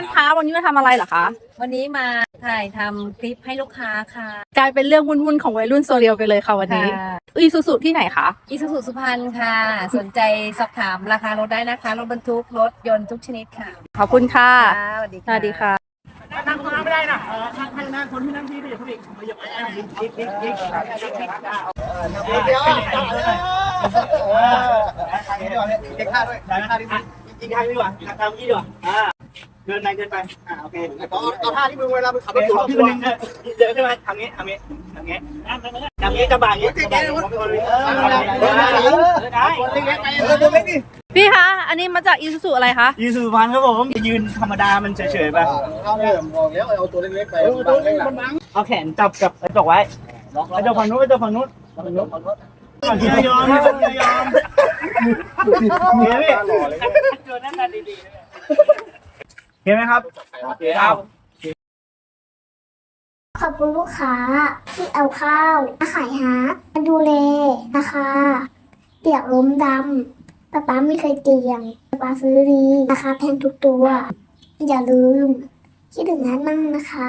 ท่านคะวันนี้มาทำอะไรเหรอคะ วันนี้มาถ่ายทำคลิปให้ลูกค้าค่ะ กลายเป็นเรื่องวุ่นๆของวัยรุ่นโซเรียลไปเลยค่ะวันนี้อีซูซูที่ไหนคะ อีซูซูสุพรรณค่ะ สนใจสอบถามราคารถได้นะคะ รถบรรทุก รถยนต์ทุกชนิดค่ะขอบคุณค่ะ ค่ะสวัสดีสวัสดีค่ะ นั่งตรงนั้นไม่ได้นะเออนั่งให้นั่งคนที่นั่งที่ดิผู้หญิงมาหยิบไอ้ไอ้ยิงยิงยิงยิงเดี๋ยวเด็กข้าด้วยได้ไหมยิงข้างดีกว่าทำยี่ดีกว่าอ่า เกินไปเกินไปอ่าโอเคเอาท่าที่มึงเวลามึงขับรถพี่คนนึงเดินขึ้นมาทำงี้ทำงี้ทำงี้ทำงี้กระบะงี้ได้พี่คะ อันนี้มาจากอีซูซูอะไรคะยืนสุพรรณครับผมยืนธรรมดามันเฉยๆไปเอาเลยบอกแล้วเอาตัวเล็กๆไปบังเล็กหลังเอาแขนจับกับกระจกไว้กระจกฝั่งนู้นกระจกฝั่งนู้นฝั่งนู้นฝั่งนี้ยอมไม่ยอมเห็นไหม เห็นไหมครับครับ ขอบคุณลูกค้าที่เอาข้าวมาขายฮาร์ดมาดูแลนะคะเปียกล้มดำป๊าป๊าไม่เคยเตียงป๊าป๊าซื้อดีนะคะแพงทุกตัว อย่าลืมคิดถึงฮาร์ดมั่งนะคะ